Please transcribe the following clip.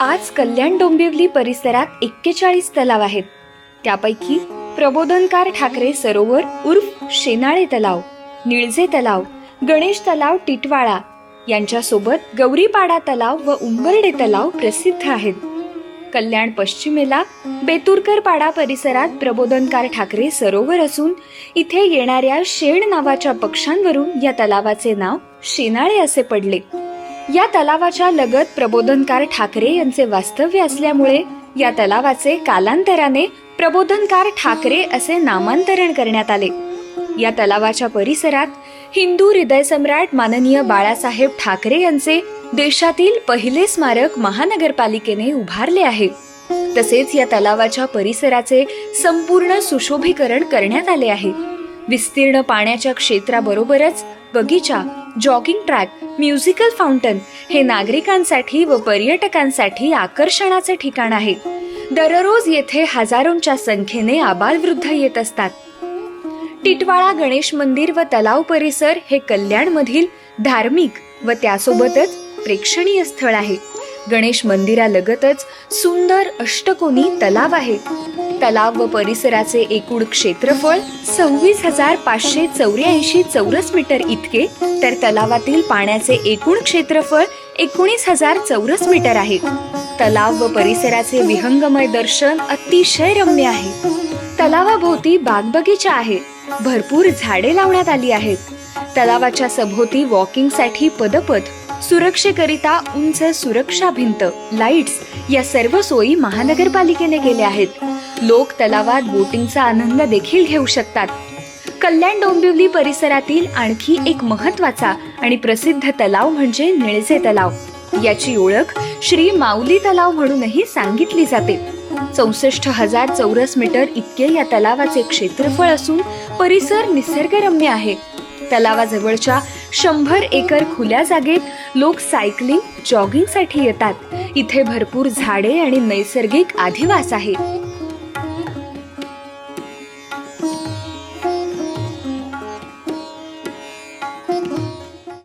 आज कल्याण डोंबिवली परिसरात एक्केचाळीस तलाव आहेत. त्यापैकी प्रबोधनकार ठाकरे सरोवर उर्फ शेनाळे तलाव निळजे तलाव गणेश तलाव टिटवाळा यांच्यासोबत गौरीपाडा तलाव व उंबरडे तलाव प्रसिद्ध आहेत. कल्याण पश्चिमेला बेतुरकर पाडा परिसरात प्रबोधनकार ठाकरे सरोवर असून इथे येणाऱ्या शेण नावाच्या पक्ष्यांवरून या तलावाचे नाव शेनाळे असे पडले. या तलावाच्या लगत प्रबोधनकार ठाकरे यांचे वास्तव्य असल्यामुळे या तलावाचे कालांतराने प्रबोधनकार ठाकरे असे नामांतरण करण्यात आले. या तलावाच्या परिसरात हिंदू हृदय सम्राट माननीय बाळासाहेब ठाकरे यांचे देशातील पहिले स्मारक महानगरपालिकेने उभारले आहे. तसेच या तलावाच्या परिसराचे संपूर्ण सुशोभीकरण करण्यात आले आहे. विस्तीर्ण पाण्याच्या क्षेत्राबरोबरच बगीचा जॉगिंग ट्रॅक म्युझिकल फाउंटन हे नागरिकांसाठी व पर्यटकांसाठी आकर्षणाचे ठिकाण आहे. दररोज येथे हजारोंच्या संख्येने आबालवृद्ध येत असतात. टिटवाळा गणेश मंदिर व तलाव परिसर हे कल्याणमधील धार्मिक व त्यासोबतच प्रेक्षणीय स्थळ आहे. गणेश मंदिरालगतच सुंदर अष्टकोनी तलाव आहे तलाव व परिसराचे एकूण क्षेत्रफळ सव्वीस हजार पाचशे चौऱ्याऐंशी चौरस मीटर इतके. तर तलावातील पाण्याचे एकूण क्षेत्रफळ एकोणीस हजार चौरस मीटर आहे. तलाव व परिसराचे विहंगमय दर्शन अतिशय रम्य आहे. तलावाभोवती बागबगीचा आहे. भरपूर झाडे लावण्यात आली आहेत. तलावाच्या सभोवती वॉकिंगसाठी पदपथ सुरक्षेकरिता उंच सुरक्षा भिंत लाईट्स या सर्व सोयी महानगरपालिकेने केल्या आहेत. लोक तलावात बोटिंगचा आनंद देखील घेऊ शकतात. कल्याण डोंबिवली परिसरातील आणखी एक महत्त्वाचा आणि प्रसिद्ध तलाव म्हणजे निळजे तलाव. याची ओळख श्री माऊली तलाव म्हणूनही सांगितली जाते. चौसष्ट हजार चौरस मीटर इतके या तलावाचे क्षेत्रफळ असून परिसर निसर्गरम्य आहे. तलावाजवळच्या शंभर एकर खुल्या जागेत लोक सायकलिंग जॉगिंगसाठी येतात. इथे भरपूर झाडे आणि नैसर्गिक अधिवास आहे.